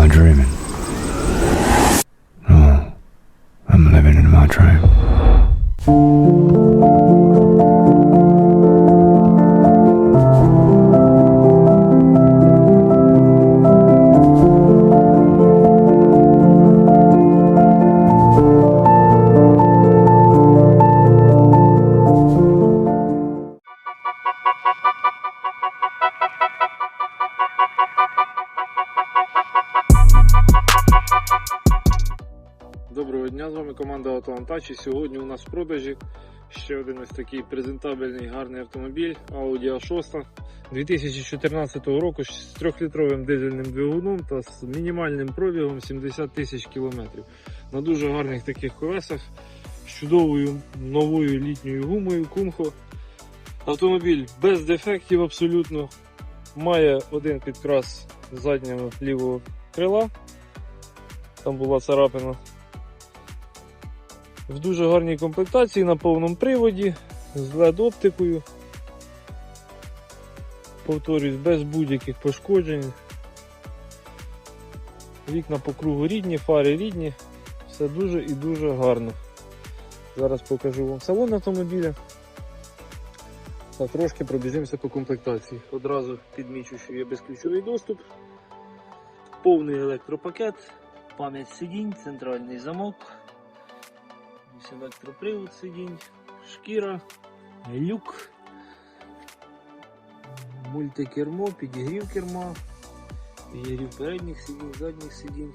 I dreaming? Доброго дня, з вами команда Атлантач. І сьогодні у нас в продажі ще один ось такий презентабельний гарний автомобіль Audi A6 2014 року з 3-літровим дизельним двигуном та з мінімальним пробігом 70 тисяч кілометрів. На дуже гарних таких колесах з чудовою новою літньою гумою Kumho. Автомобіль без дефектів абсолютно. Має один підкрас заднього лівого крила. Там була царапина в дуже гарній комплектації на повному приводі з LED оптикою. Повторюсь, без будь-яких пошкоджень. Вікна по кругу рідні, фари рідні, все дуже і дуже гарно. Зараз покажу вам салон автомобіля. Та трошки пробіжимося по комплектації. Одразу підмічу, що є безключовий доступ, повний електропакет, пам'ять сидінь, центральний замок, ось сидінь, шкіра, люк, мультикермо, підігрів керма, підігрів передніх сидінь, задніх сидінь,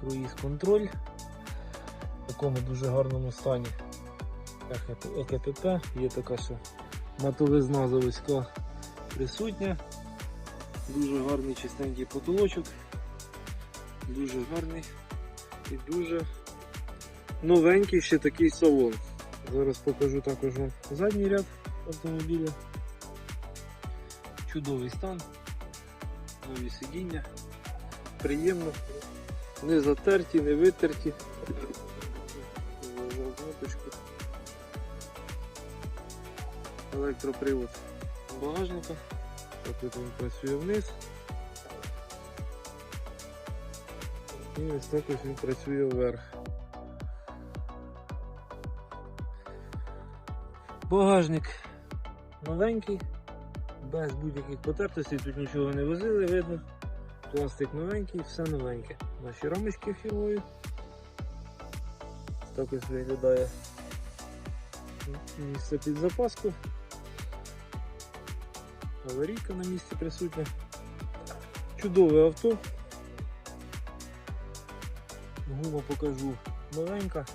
круїз контроль в такому дуже гарному стані. ЕКПП, є така ще мотовизна заводська присутня. Дуже гарний чистенький потолочок. Дуже гарний і дуже новенький ще такий салон. Зараз покажу також вам задній ряд автомобіля. Чудовий стан, нові сидіння, приємно, не затерті, не витерті. Електропривод багажника. Так він працює вниз. І ось так ось він працює вверх. Багажник новенький, без будь-яких потертостей, тут нічого не возили, видно. Пластик новенький, все новеньке. Наші рамочки фірмові. Так ось виглядає місце під запаску. Аварійка на місці присутня. Чудове авто. Гума покажу новенька.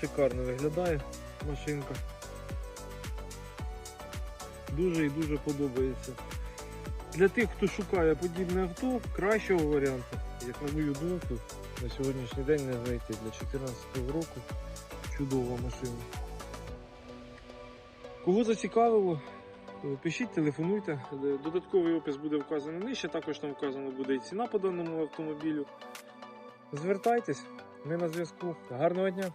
Шикарно виглядає машинка. Дуже і дуже подобається. Для тих, хто шукає подібне авто, кращого варіанту, як на мою думку, на сьогоднішній день не знайти. Для 2014 року чудова машина. Кого зацікавило, пишіть, телефонуйте. Е, Додатковий опис буде вказано нижче, також там вказано буде і ціна по даному автомобілю. Звертайтесь, ми на зв'язку. Гарного дня!